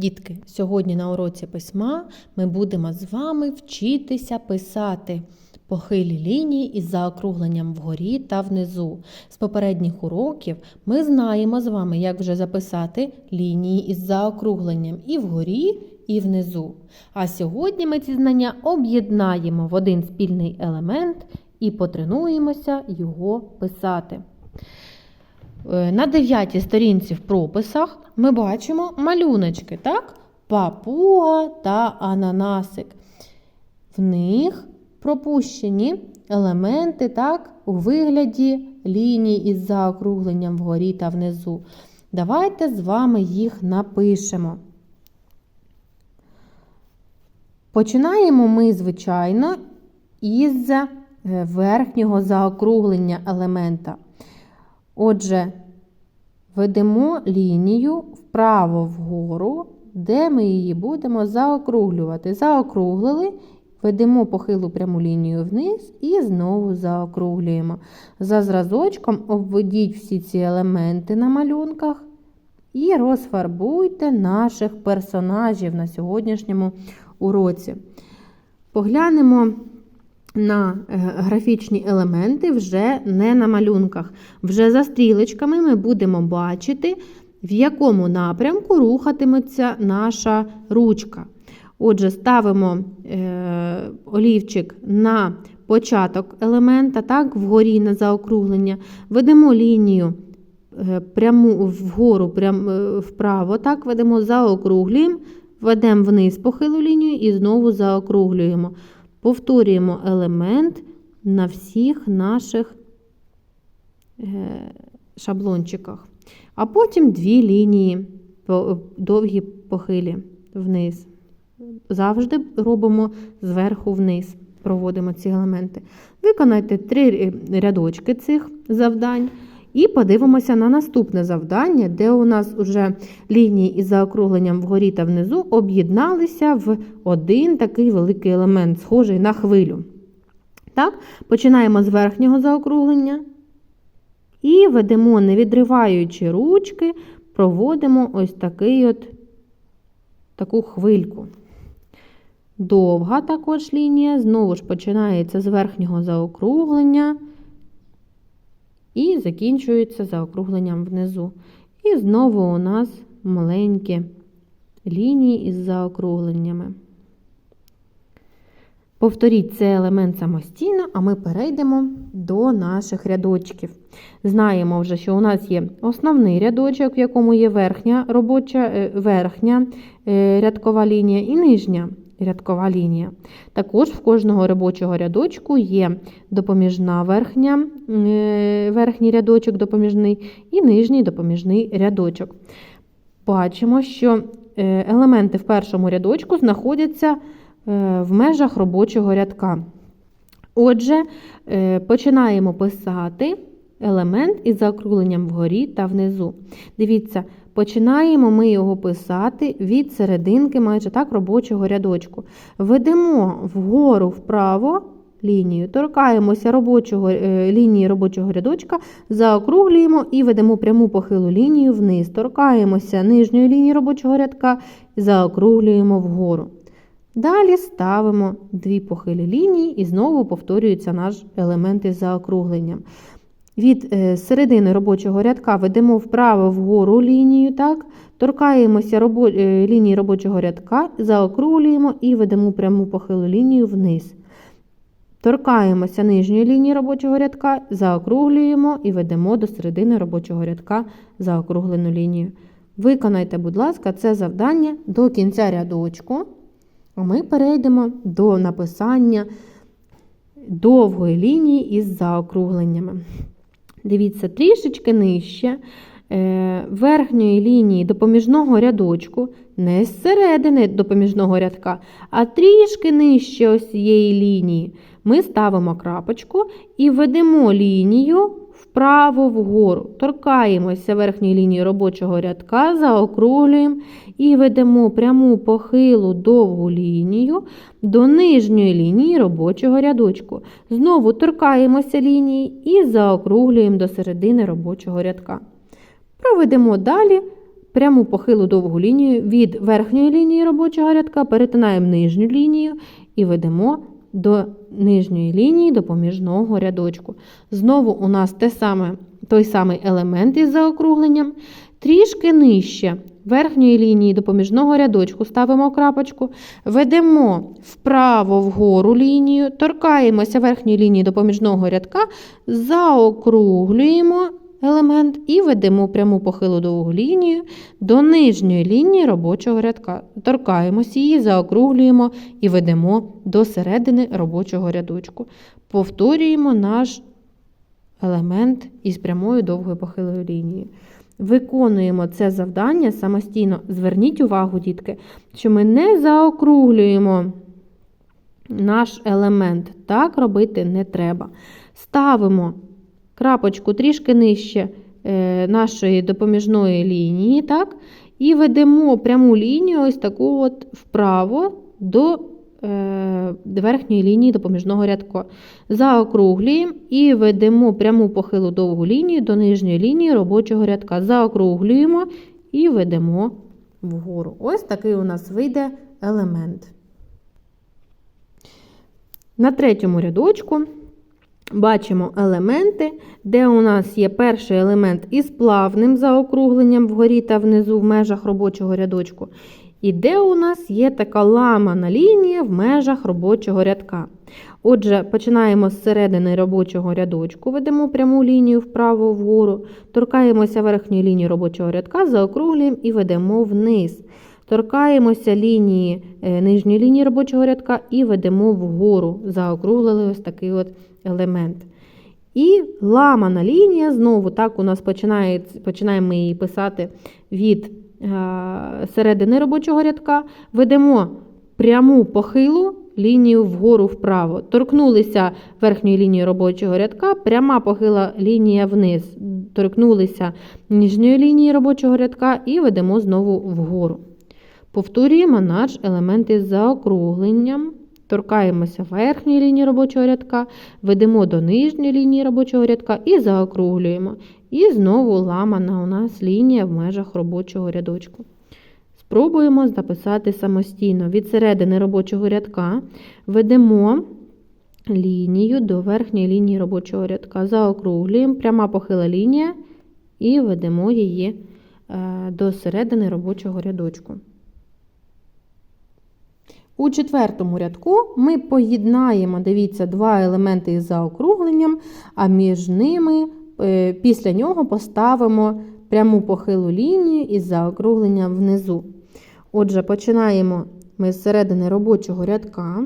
Дітки, сьогодні на уроці письма ми будемо з вами вчитися писати похилі лінії із заокругленням вгорі та внизу. З попередніх уроків ми знаємо з вами, як вже записати лінії із заокругленням і вгорі, і внизу. А сьогодні ми ці знання об'єднаємо в один спільний елемент і потренуємося його писати. Е, На дев'ятій сторінці в прописах ми бачимо малюночки, так? Папуга та ананасик. В них пропущені елементи так, у вигляді ліній із заокругленням вгорі та внизу. Давайте з вами їх напишемо. Починаємо ми, звичайно, із е, верхнього заокруглення елемента. Отже, ведемо лінію вправо вгору, де ми її будемо заокруглювати. Заокруглили, ведемо похилу пряму лінію вниз і знову заокруглюємо. За зразочком обведіть всі ці елементи на малюнках і розфарбуйте наших персонажів на сьогоднішньому уроці. Поглянемо на е, графічні елементи вже не на малюнках. Вже за стрілочками ми будемо бачити, в якому напрямку рухатиметься наша ручка. Отже, ставимо е, олівчик на початок елемента, так, вгорі на заокруглення, ведемо лінію е, пряму вгору, прям, вправо, так, ведемо, заокруглюємо, ведемо вниз похилу лінію і знову заокруглюємо. Повторюємо елемент на всіх наших е, шаблончиках. А потім дві лінії довгі похилі вниз. Завжди робимо зверху вниз, проводимо ці елементи. Виконайте три рядочки цих завдань. І подивимося на наступне завдання, де у нас вже лінії із заокругленням вгорі та внизу об'єдналися в один такий великий елемент, схожий на хвилю. Так, Починаємо з верхнього заокруглення. І ведемо, не відриваючи ручки, проводимо ось такий от, таку хвильку. Довга також лінія, знову ж починається з верхнього заокруглення і закінчується заокругленням внизу. І знову у нас маленькі лінії із заокругленнями. Повторіть цей елемент самостійно, а ми перейдемо до наших рядочків. Знаємо вже, що у нас є основний рядочок, в якому є верхня робоча, верхня рядкова лінія і нижня рядкова лінія. Також в кожного робочого рядочку є допоміжна верхня, верхній рядочок допоміжний і нижній допоміжний рядочок. Бачимо, що елементи в першому рядочку знаходяться в межах робочого рядка. Отже, починаємо писати елемент із заокругленням вгорі та внизу. Дивіться, починаємо ми його писати від серединки майже так робочого рядочку. Ведемо вгору вправо лінію, торкаємося робочого, лінії робочого рядочка, заокруглюємо і ведемо пряму похилу лінію вниз. Торкаємося нижньої лінії робочого рядка заокруглюємо вгору. Далі ставимо дві похилі лінії і знову повторюється наш елемент із заокругленням. Від середини робочого рядка ведемо вправо вгору лінію, так? торкаємося робо... лінії робочого рядка, заокруглюємо і ведемо пряму похилу лінію вниз. Торкаємося нижньої лінії робочого рядка, заокруглюємо і ведемо до середини робочого рядка заокруглену лінію. Виконайте, будь ласка, це завдання до кінця рядочку. А ми перейдемо до написання довгої лінії із заокругленнями. Дивіться, трішечки нижче верхньої лінії допоміжного рядочку, не зсередини допоміжного рядка, а трішки нижче ось цієї лінії. Ми ставимо крапочку і ведемо лінію вправо вгору. Торкаємося верхньої лінії робочого рядка, заокруглюємо і ведемо пряму похилу довгу лінію до нижньої лінії робочого рядочку. Знову торкаємося лінії і заокруглюємо до середини робочого рядка. Проведемо далі пряму похилу довгу лінію від верхньої лінії робочого рядка, перетинаємо нижню лінію і ведемо до нижньої лінії допоміжного рядочку. Знову у нас те саме, той самий елемент із заокругленням. Трішки нижче верхньої лінії допоміжного рядочку ставимо крапочку, ведемо вправо вгору лінію, торкаємося верхньої лінії допоміжного рядка, заокруглюємо елемент і ведемо пряму похилу довгу лінію до нижньої лінії робочого рядка. Торкаємося її, заокруглюємо і ведемо до середини робочого рядочку. Повторюємо наш елемент із прямою довгою похилою лінією. Виконуємо це завдання самостійно. Зверніть увагу, дітки, що ми не заокруглюємо наш елемент. Так робити не треба. Ставимо крапочку трішки нижче е, нашої допоміжної лінії, так? і ведемо пряму лінію ось таку от вправо до е, верхньої лінії допоміжного рядка. Заокруглюємо і ведемо пряму похилу довгу лінію до нижньої лінії робочого рядка. Заокруглюємо і ведемо вгору. Ось такий у нас вийде елемент. На третьому рядочку бачимо елементи, де у нас є перший елемент із плавним заокругленням вгорі та внизу в межах робочого рядочку. І де у нас є така ламана лінія в межах робочого рядка. Отже, починаємо з середини робочого рядочку, ведемо пряму лінію вправо вгору, торкаємося верхньої лінії робочого рядка, заокруглюємо і ведемо вниз. Торкаємося лінії е, нижньої лінії робочого рядка і ведемо вгору. Заокруглили ось такий от елемент. І ламана лінія, знову так у нас починає, починаємо її писати від е, середини робочого рядка, ведемо пряму похилу лінію вгору вправо. Торкнулися верхньої лінії робочого рядка, пряма похила лінія вниз. Торкнулися нижньої лінії робочого рядка і ведемо знову вгору. Повторюємо наш елемент із заокругленням. Торкаємося верхньої лінії робочого рядка, ведемо до нижньої лінії робочого рядка і заокруглюємо. І знову ламана у нас лінія в межах робочого рядочку. Спробуємо записати самостійно. Від середини робочого рядка ведемо лінію до верхньої лінії робочого рядка. Заокруглюємо, пряма похила лінія і ведемо її е, до середини робочого рядочку. У четвертому рядку ми поєднаємо, дивіться, два елементи із заокругленням, а між ними е, після нього поставимо пряму похилу лінію із заокругленням внизу. Отже, починаємо ми з середини робочого рядка,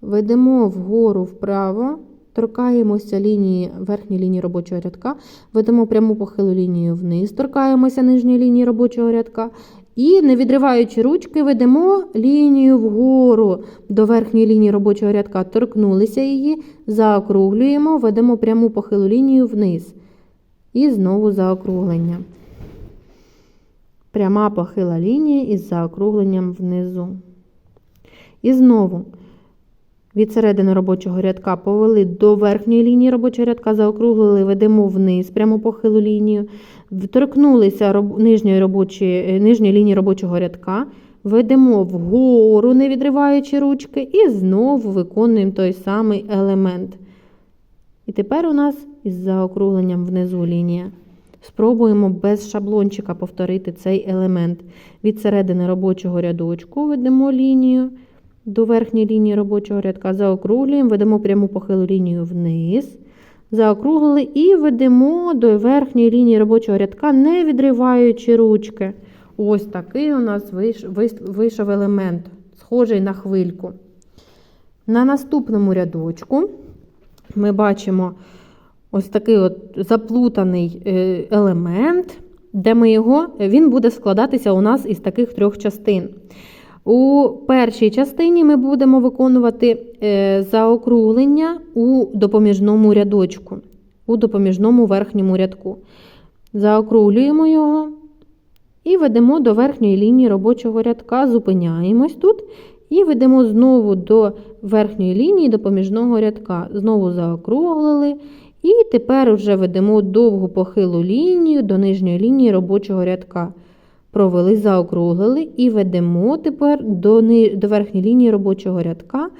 ведемо вгору вправо, торкаємося лінії, верхньої лінії робочого рядка, ведемо пряму похилу лінію вниз, торкаємося нижньої лінії робочого рядка. І, не відриваючи ручки, ведемо лінію вгору до верхньої лінії робочого рядка, торкнулися її, заокруглюємо, ведемо пряму похилу лінію вниз. І знову заокруглення. Пряма похила лінія із заокругленням внизу. І знову від середини робочого рядка повели до верхньої лінії робочого рядка, заокруглили, ведемо вниз пряму похилу лінію, торкнулися нижньої, робочої, нижньої лінії робочого рядка, ведемо вгору, не відриваючи ручки, і знову виконуємо той самий елемент. І тепер у нас із заокругленням внизу лінія. Спробуємо без шаблончика повторити цей елемент. Від середини робочого рядочку ведемо лінію до верхньої лінії робочого рядка, заокруглюємо, ведемо пряму похилу лінію вниз, заокруглили і ведемо до верхньої лінії робочого рядка, не відриваючи ручки. Ось такий у нас вийшов елемент, схожий на хвильку. На наступному рядочку ми бачимо ось такий от заплутаний е, елемент, де ми його, він буде складатися у нас із таких трьох частин. У першій частині ми будемо виконувати е, заокруглення у допоміжному рядочку, у допоміжному верхньому рядку. Заокруглюємо його і ведемо до верхньої лінії робочого рядка, зупиняємось тут і ведемо знову до верхньої лінії допоміжного рядка. Знову заокруглили І тепер вже ведемо довгу похилу лінію до нижньої лінії робочого рядка. Провели, заокруглили і ведемо тепер до, до верхньої лінії робочого рядка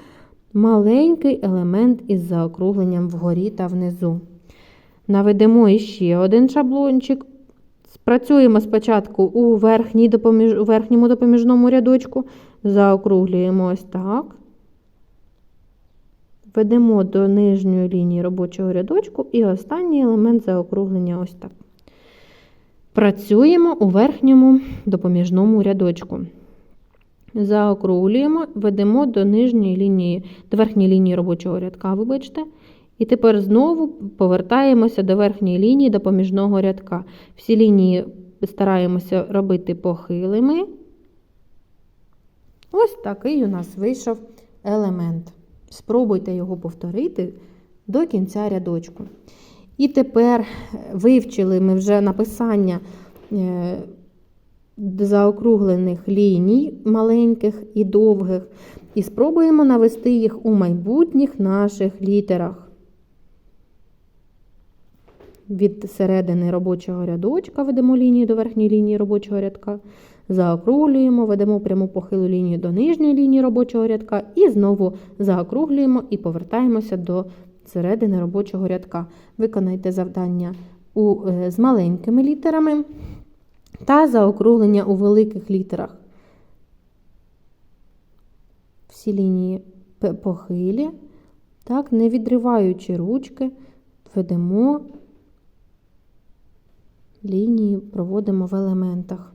маленький елемент із заокругленням вгорі та внизу. Наведемо іще один шаблончик. Спрацюємо спочатку у, верхній допоміж... у верхньому допоміжному рядочку, заокруглюємо ось так. Ведемо до нижньої лінії робочого рядочку і останній елемент заокруглення ось так. Працюємо у верхньому допоміжному рядочку. Заокруглюємо, ведемо до нижньої лінії, до верхньої лінії робочого рядка, вибачте. І тепер знову повертаємося до верхньої лінії допоміжного рядка. Всі лінії стараємося робити похилими. Ось такий у нас вийшов елемент. Спробуйте його повторити до кінця рядочку. І тепер вивчили ми вже написання е, заокруглених ліній маленьких і довгих, і спробуємо навести їх у майбутніх наших літерах. Від середини робочого рядочка ведемо лінію до верхньої лінії робочого рядка, заокруглюємо, ведемо пряму похилу лінію до нижньої лінії робочого рядка і знову заокруглюємо і повертаємося до середини робочого рядка. Виконайте завдання у, е, з маленькими літерами та заокруглення у великих літерах. Всі лінії похилі, так, не відриваючи ручки, ведемо лінії, проводимо в елементах.